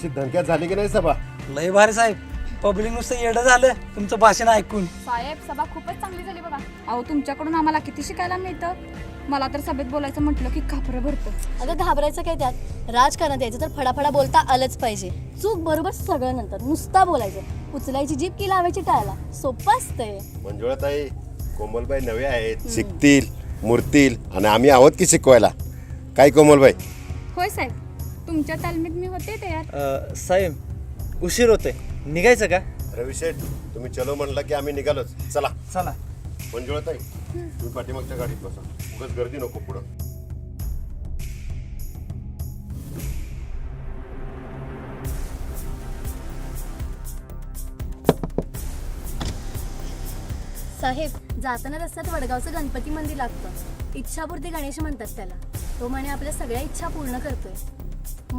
कशी धनक्यात झाली की नाही सभा? लय भारी साहेब. पब्लिक नुसतं येडं झालं तुमचं भाषण ऐकून. साहेब सभा खूपच चांगली झाली बघा. अहो तुमच्याकडून आम्हाला किती शिकायला मिळतं? मला तर सभेत बोलायचं म्हटलं की खापरं भरतं. अगं घाबरायचं काय त्यात? राजकारण यायचं तर फडाफडा बोलता आलंच पाहिजे. चूक बरोबर सगळं नंतर नुसता बोलायचं. उचलायची जीप की लावायची टाळाला सोपं असतंय. मंजुळाताई कोमलबाई नवे आहेत. शिकतील मुरतील आणि आम्ही आहोत की शिकवायला? काय कोमलबाई? होय साहेब. तुमच्या तालमीत मी होते तयार. साहेब उशीर होतोय. निघायचं का? रविशेठ तुम्ही चलो म्हणला की आम्ही निघालोच. चला. चला. मंजुळाताई तुम्ही पाठीमागच्या गाडीत बसा. उगाच गर्दी नको पुढं. साहेब जाताना रस्त्यात वडगावचं गणपती मंदिर लागतं. इच्छापूर्ती गणेश म्हणतात त्याला. तो म्हणे आपल्या सगळ्या इच्छा पूर्ण करतोय.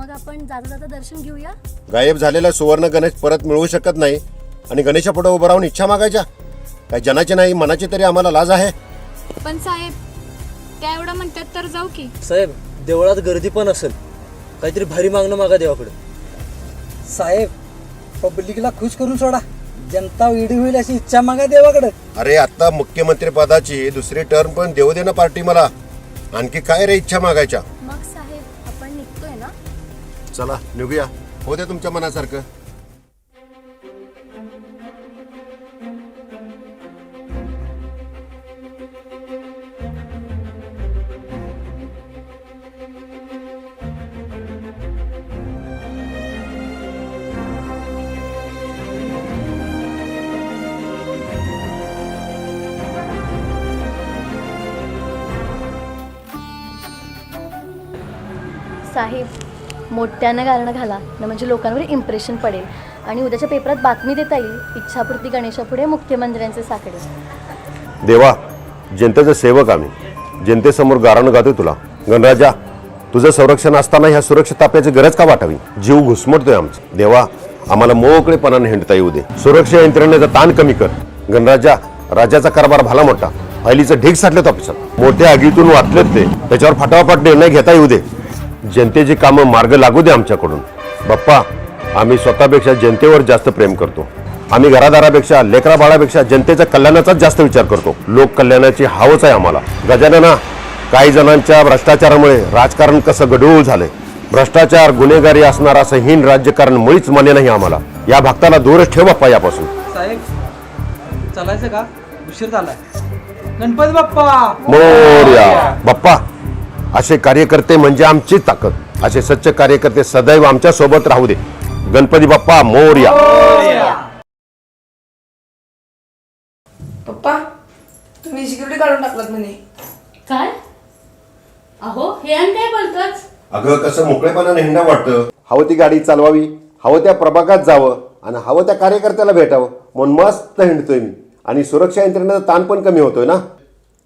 मग आपण जाता जाता दर्शन घेऊया. गायब झालेला सुवर्ण गणेश परत मिळवू शकत नाही. आणि गणेशा पुढे उभं राहून इच्छा मागायच्या. काय जनाची नाही मनाची तरी आम्हाला लाज आहे. पण साहेब त्या एवढं म्हणतात तर जाऊ की. साहेब देवळात गर्दी पण असेल. काहीतरी भारी मागणं मागा देवाकडे. साहेब पब्लिकला खुश करून सोडा. जनता वेडी होईल अशी इच्छा मागा देवाकडे. अरे आता मुख्यमंत्री पदाची दुसरी टर्म पण देऊ दे ना पार्टी मला. आणखी काय रे इच्छा मागायच्या? चला निघूया. होत्या तुमच्या मनासारखं. साहेब मोठ्यानं गारणं घाला न म्हणजे लोकांवर इम्प्रेशन पडेल. आणि उद्याच्या पेपरात बातमी देता येईल. इच्छापूर्ती गणेशापुढे मुख्यमंत्र्यांचे साकडे. देवा जनतेचं सेवक आम्ही. जनतेसमोर गारण गातोय तुला. गणराजा तुझं संरक्षण असताना ह्या सुरक्षा ताप्याची गरज का वाटावी? जीव घुसमटतोय आमचं. देवा आम्हाला मोकळेपणाने हिंडता येऊ दे. सुरक्षा यंत्रणेचा ताण कमी कर. गणराजा राज्याचा कारभार भला मोठा. फायलीचं ढीक साठलेत ऑफिसात मोठ्या आगीतून वाटलेत ते. त्याच्यावर फटाफट निर्णय घेता येऊ दे. जनतेची कामं मार्ग लागू दे आमच्याकडून. बाप्पा आम्ही स्वतःपेक्षा जनतेवर जास्त प्रेम करतो. आम्ही घरादारापेक्षा लेकरा बाळापेक्षा जनतेच्या कल्याणाचाच जास्त विचार करतो. लोक कल्याणाची हावच आहे आम्हाला. गजानना काही जणांच्या भ्रष्टाचारामुळे राजकारण कसं गढूळ झालंय? भ्रष्टाचार गुन्हेगारी असणारं असं हीन राजकारण मुळीच मान्य नाही आम्हाला. या भक्ताला दूरच ठेव बाप्पा यापासून. साहेब चालायचं का? उशीर झालाय. गणपती बाप्पा! मोर्या. बाप्पा असे कार्यकर्ते म्हणजे आमची ताकद. असे सच्च कार्यकर्ते सदैव आमच्यासोबत राहू दे. गणपती बाप्पा मोर्या. पप्पा तुम्ही सिक्युरिटी काढून टाकलात म्हणे. काय? अहो हे आणि काय बोलतोच? अगं कसं मोकळेपणाने हिंडा वाटतं. हवं ती गाडी चालवावी हवं त्या प्रभागात जावं आणि हवं त्या कार्यकर्त्याला भेटावं. म्हणून मस्त हिंडतोय मी. आणि सुरक्षा यंत्रणेचा ताण पण कमी होतोय ना?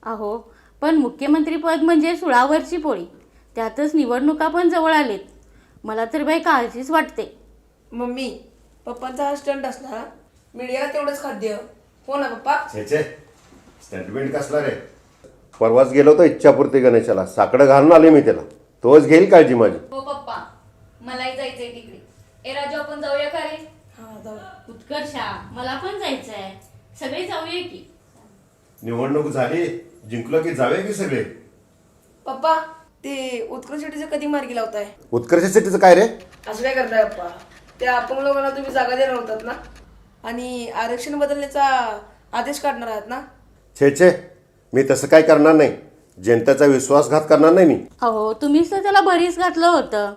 अहो पण मुख्यमंत्रीपद म्हणजे सुळावरची पोळी. त्यातच निवडणुका पण जवळ आलेत. मला तर बाई काळजीच वाटते. मम्मी पप्पांचा हा स्टंट असणार मीडियाला तेवढंच खाद्य. हो ना पप्पा? स्टेटमेंट कसला रे? परवाच गेलो होतो इच्छापूर्ती गणेशाला. साकडं घालून आले मी त्याला. तोच घेईल काळजी माझी. हो पप्पा. मलाही जायचंय तिकडे. ए राजू आपण जाऊया का रे? हा जाऊ. उत्कर्षा मला पण जायचंय. सगळे जाऊया की? निवडणूक झाली. जिंकलो की जावे की सगळे? पप्पा ते उत्कृष्ट शेट्टीचं कधी मार्गी लावताय? उत्कर्ष शेट्टीचं काय रे? असं काय करताय पप्पा? त्या अपंग लोकांना तुम्ही जागा देणार होतात ना? आणि आरक्षण बदलण्याचा आदेश काढणार आहात ना? छे छे. मी तसं काय करणार नाही. जनतेचा विश्वासघात करणार नाही मी. अहो तुम्हीच तर त्याला बरीच घातलं होतं.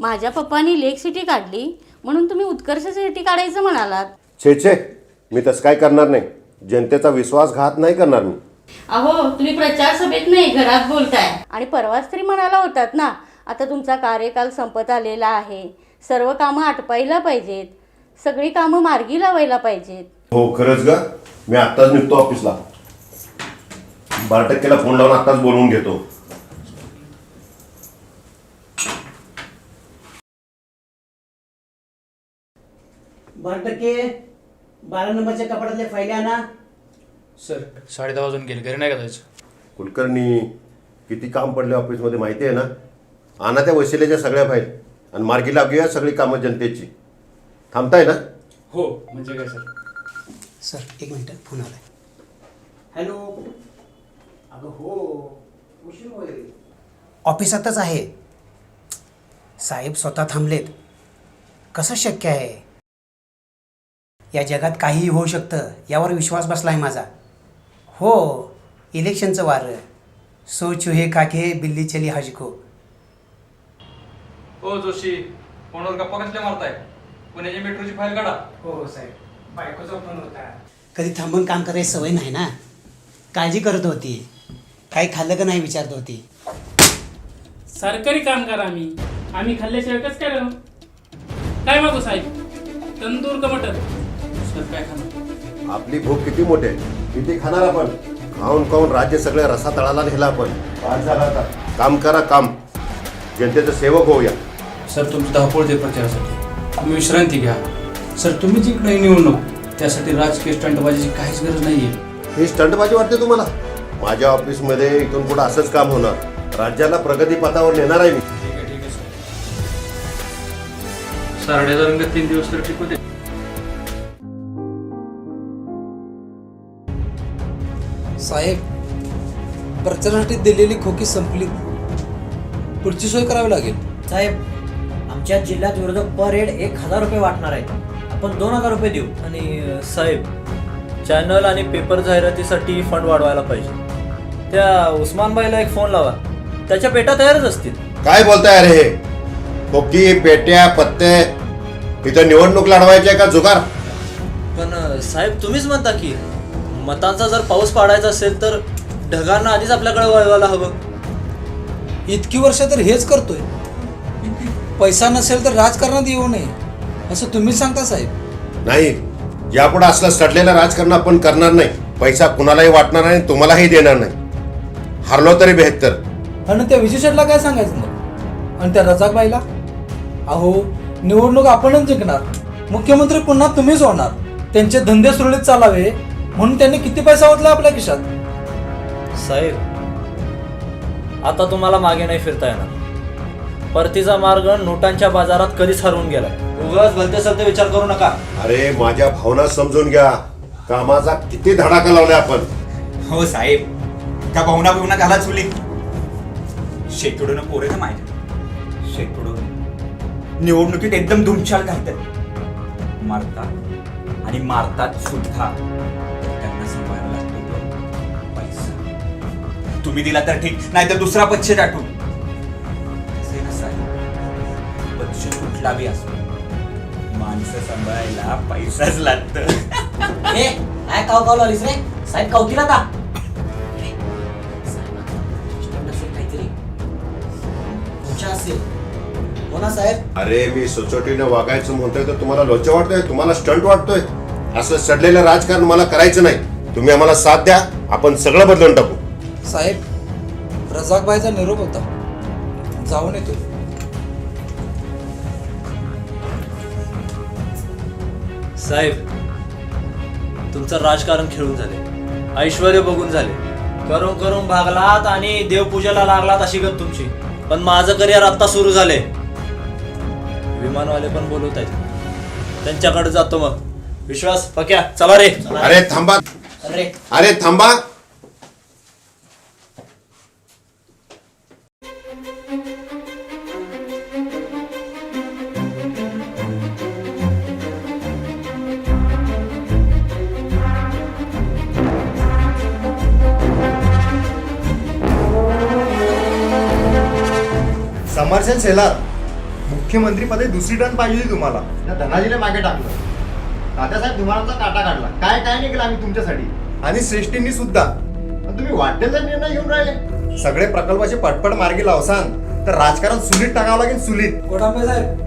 माझ्या पप्पानी लेक सिटी काढली म्हणून तुम्ही उत्कर्ष सिटी काढायचं म्हणालात. छे छे. मी तसं काय करणार नाही. जनतेचा विश्वासघात नाही करणार मी. अहो तुम्ही प्रचार सभेत नाही घरात बोलताय. आणि परवाच तरी म्हणाला होतात ना आता तुमचा कार्यकाल संपत आलेला आहे. सर्व कामं आटपायला पाहिजेत. सगळी कामं मार्गी लावायला पाहिजेत. हो खरंच ग. मी आत्ताच निघतो ऑफिसला. बारा टक्केला फोन लावून आत्ताच बोलवून घेतो. बारा टक्के बारा नंबरच्या कपाटातल्या फायली आणा. सर साडे दहा वाजून गेले. घरी नाही का जायचं? कुलकर्णी किती काम पडले ऑफिसमध्ये माहिती आहे ना? आणा त्या वशिलेच्या सगळ्या फाईल. आणि मार्गी लागूया सगळी कामं जनतेची. थांबताय ना? हो म्हणजे काय सर सर एक मिनटं. फोन आलाय. हॅलो. अगं हो उशीर होईल. ऑफिसातच आहे. साहेब स्वतः थांबलेत. कसं शक्य आहे? या जगात काहीही होऊ शकतं यावर विश्वास बसलाय माझा. हो इलेक्शनचं वारं सो चुहे काके बिल्ली चली हजको. हो जोशी. फोनवर गप्पा कसल्या मारताय? पुण्याच्या मेट्रोची फाईल काढा. हो हो साहेब. बायकोचा फोन होता. कधी थांबून काम करायची सवय नाही ना? काळजी करत होती. काही खाल्लं का नाही विचारत होती. सरकारी कामगार आम्ही. आम्ही खाल्ल्याशिवाय कसं काय राहू काय मागू साहेब? तंदूर का मटन सर काय खाणार? आपली भूक किती मोठी आहे? किती खाणार आपण. खाऊन खाऊन राज्य सगळे रसा तळाला नेला आपण. आज झाला आता. काम करा काम. जनतेचं सेवक होऊया. सर तुमची धावपळ ते प्रचारासाठी. तुम्ही विश्रांती घ्या. सर तुम्ही जिंकणं ही निवडणूक त्यासाठी राजकीय स्टंटबाजीची काहीच गरज नाहीये. ही स्टंटबाजी वाटते तुम्हाला? माझ्या ऑफिसमध्ये इथून पुढे असंच काम होणार. राज्याला प्रगती पथावर नेणार आहे मी. ठीक आहे ठीक आहे सर. सारड्याचा रंग तीन दिवस तर टिकू दे. साहेब प्रचारासाठी दिलेली खोकी संपली. पुढची सोय करावी लागेल. साहेब आमच्या जिल्ह्यात विरोधक पर हेड एक हजार रुपये वाटणार आहेत. आपण दोन हजार रुपये देऊ. आणि अं, साहेब चॅनल आणि पेपर जाहिरातीसाठी फंड वाढवायला पाहिजे. त्या उस्मानबाईला एक फोन लावा. त्याच्या पेटा तयारच असतील. काय बोलताय अरे हे खोकी पेट्या पत्ते इथं निवडणूक लढवायची आहे का? जुगार. पण अं, साहेब तुम्हीच म्हणता की मतांचा जर पाऊस पाडायचा असेल तर ढगांना आधीच आपल्याकडे वळवायला हवं. इतकी वर्ष तर हेच करतोय. पैसा नसेल तर राजकारणात येऊ नये असं तुम्हीच सांगता साहेब. नाही यापुढे असलं सडलेलं राजकारण आपण करणार नाही. पैसा कुणालाही वाटणार नाही तुम्हालाही देणार नाही. हरलो तरी बेहत्तर. आणि त्या विजय शेटला काय सांगायचं मग? आणि त्या रजाकबाईला अहो निवडणूक आपणच जिंकणार. मुख्यमंत्री पुन्हा तुम्हीच होणार. त्यांचे धंदे सुरळीत चालावे म्हणून त्यांनी किती पैसा ओतला आपल्या खिशात? साहेब आता तुम्हाला मागे नाही फिरता येणार. परतीचा मार्ग नोटांच्या बाजारात कधीच हरवून गेलाय उगाच भलते सलते विचार करू नका. अरे माझ्या भावना समजून घ्या. कामाचा किती धडाका लावलाय आपण. हो साहेब त्या भावना बिवना घाला चुलीत शेकडोनं पोरे ना माझ्या. शेकडो निवडणुकीत एकदम धुमशाल घालतात. मारतात आणि मारतात सुद्धा. तो पैसा तुम्ही दिला तर ठीक नाही तर दुसरा पक्ष साहेब पक्ष कुठला बी असो. माणसं सांभाळायला पैसाच लागतं. काय काव काव लावलीस रे? साहेब कवतीला असेल. हो ना साहेब? अरे मी सुचोटीने वागायचं म्हणतोय तर तुम्हाला लोच वाटतोय? तुम्हाला स्टंट वाटतोय? असं सडलेलं राजकारण मला करायचं नाही. तुम्ही आम्हाला साथ द्या आपण सगळं बदलून टाकू. साहेब रजाकबाईचा निरोप होता. जाऊन येतो. साहेब तुमचं राजकारण खेळून झाले. ऐश्वर बघून झाले. करून करून भागलात आणि देवपूजेला लागलात अशी गत तुमची. पण माझं करिअर आता सुरू झाले विमानवाले पण बोलवत आहेत त्यांच्याकडे जातो मग. विश्वास पक्या. चला रे. अरे थांबा. अरे अरे थांबा. समर्शन शेलार मुख्यमंत्रीपदी दुसरी टर्न पाहिजे होती तुम्हाला. त्या धनाजीने मागे टाकलं. तात्यासाहेब तुम्हाला काटा काढला. काय काय नाही केलं आम्ही तुमच्यासाठी? आणि श्रेष्ठींनी सुद्धा. पण तुम्ही वाटेल निर्णय घेऊन राहिले. सगळे प्रकल्पाचे पटपट मार्गी लावसान तर राजकारण सुलीत टाकावं लागेल सुलीत. गोडांबे साहेब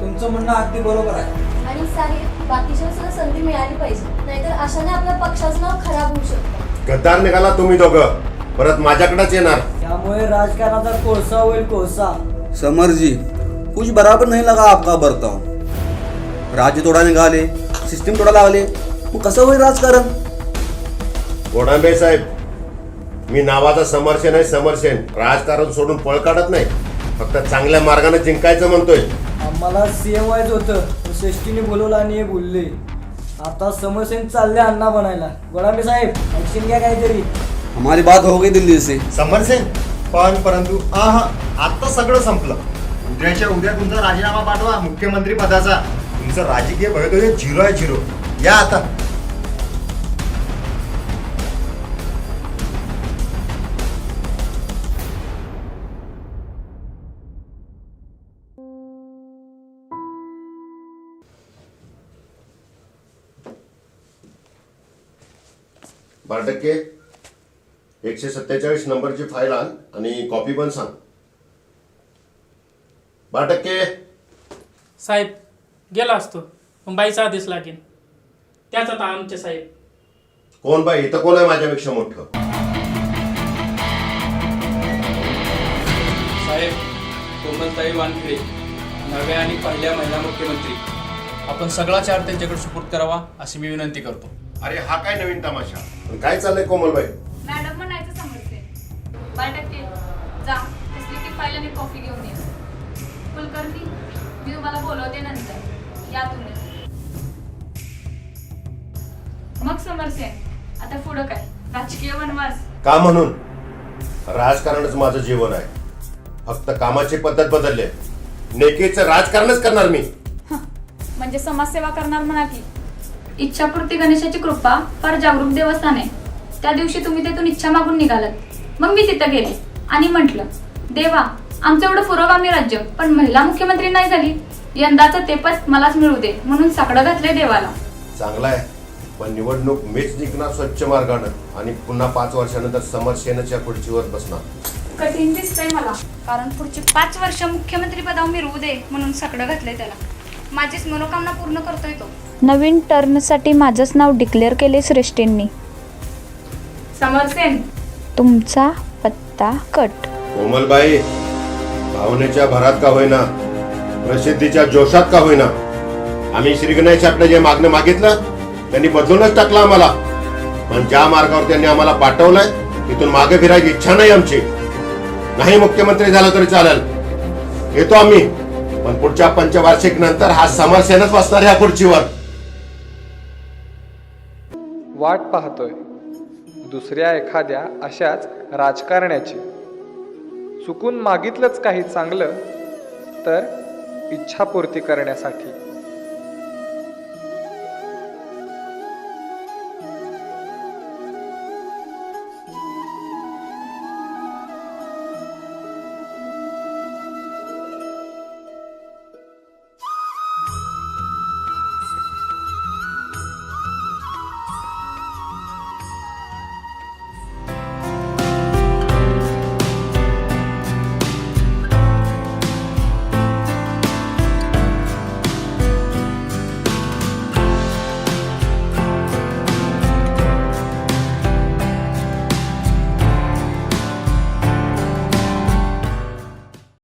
तुमचं म्हणणं अगदी बरोबर आहे. आणि साहेब बाकीच्या सुद्धा संधी मिळाली पाहिजे. नाहीतर अशाने आपल्या पक्षाचं नाव खराब होऊ शकतं. गद्दार निघाला तुम्ही दोघं. परत माझ्याकडेच येणार. त्यामुळे राजकारणाचा कोळसा होईल कोळसा. समर जी कुछ बराबर नहीं लगा आपका बर्ताव. राज्य तोडा निघाले सिस्टीम तोडा लागले मग कसं होईल राजकारण? गोडांबे साहेब मी नावाचा समर्शन आहे समर्शन. राजकारण सोडून पळ काढत नाही. फक्त चांगल्या मार्गाने जिंकायचं म्हणतोय. आम्हाला सीएम व्हायचं होतं. श्रेष्ठीने बोलवलं आणि हे बोलले. आता समरसेन चालले अण्णा बनायला. गोडामे साहेब ऍक्शन घ्या काहीतरी. हमारी बात हो गई दिल्ली से. समरसेन पण परंतु आहा आता सगळं संपलं. उद्याच्या उद्या तुमचा राजीनामा पाठवा मुख्यमंत्री पदाचा. तुमचं राजकीय भवितव्य झिरो आहे झिरो. या आता. बारा टक्के. एकशे सत्तेचाळीस नंबरची फाईल आण आणि कॉपी पण सांग. बारा टक्के. साहेब गेला असतो. पण बाईचा आदेश लागेल. त्याच आता आमचे साहेब. कोण बाई? इथं कोण आहे माझ्यापेक्षा मोठं? साहेब कोमलताई वानखेडे नव्या आणि पहिल्या महिला मुख्यमंत्री. आपण सगळा चार त्यांच्याकडे सुपूर्द करावा अशी मी विनंती करतो. अरे हा काय नवीन तमाशा? पण काय चाललंय कोमलबाई? मॅडम म्हणायचं समजते. बाय टक्के जा कसली कॉफी घेऊन ये. कुलकर्णी मी तुम्हाला बोलवते नंतर. या तुम्ही मग समरसेन आता पुढं काय? राजकीय वनवास. का म्हणून? राजकारणच माझं जीवन आहे. फक्त कामाची पद्धत बदलली आहे. नेकीचं राजकारणच करणार मी. म्हणजे समाजसेवा करणार म्हणा की. इच्छापूर्ती गणेशाची कृपा फार जागरूक देवस्थान आहे. त्या दिवशी तुम्ही तिथून इच्छा मागून निघालात. मग मी तिथं गेले आणि म्हटलं देवा आमचं एवढं पुरोगामी राज्य पण महिला मुख्यमंत्री नाही झाली. यंदाचं ते पद मलाच मिळू दे म्हणून साकडं घातलंय देवाला. चांगला आहे पण निवडणूक मीच जिंकणार स्वच्छ मार्गानं आणि पुन्हा पाच वर्षानंतर समरसेनच्या खुर्चीवर बसणार. कठीण दिसतंय मला कारण पुढची पाच वर्ष मुख्यमंत्री पदावर मिळवू दे म्हणून साकडं घातलंय त्याला. माझीच मनोकामना पूर्ण करतोय तो. नवीन टर्नसाठी माझंच नाव डिक्लेअर केले श्रेष्ठींनी. समरसेन तुमचा पत्ता कट. कोमलबाई भावनेच्या भरात का होईना? प्रसिद्धीच्या जोशात का होईना? आम्ही श्रीगणेश आपलं जे मागणं मागितलं त्यांनी बदलूनच टाकलं आम्हाला. पण ज्या मार्गावर त्यांनी आम्हाला पाठवलंय तिथून मागे फिरायची इच्छा नाही आमची. नाही मुख्यमंत्री झाला तरी चालेल. येतो आम्ही. पण पुढच्या पंचवार्षिक नंतर हा समरसेनच बसणार ह्या खुर्चीवर. वाट पाहतोय. दुसऱ्या एखाद्या अशाच राजकारण्याची. चुकून मागितलंच काही चांगलं तर इच्छापूर्ती करण्यासाठी.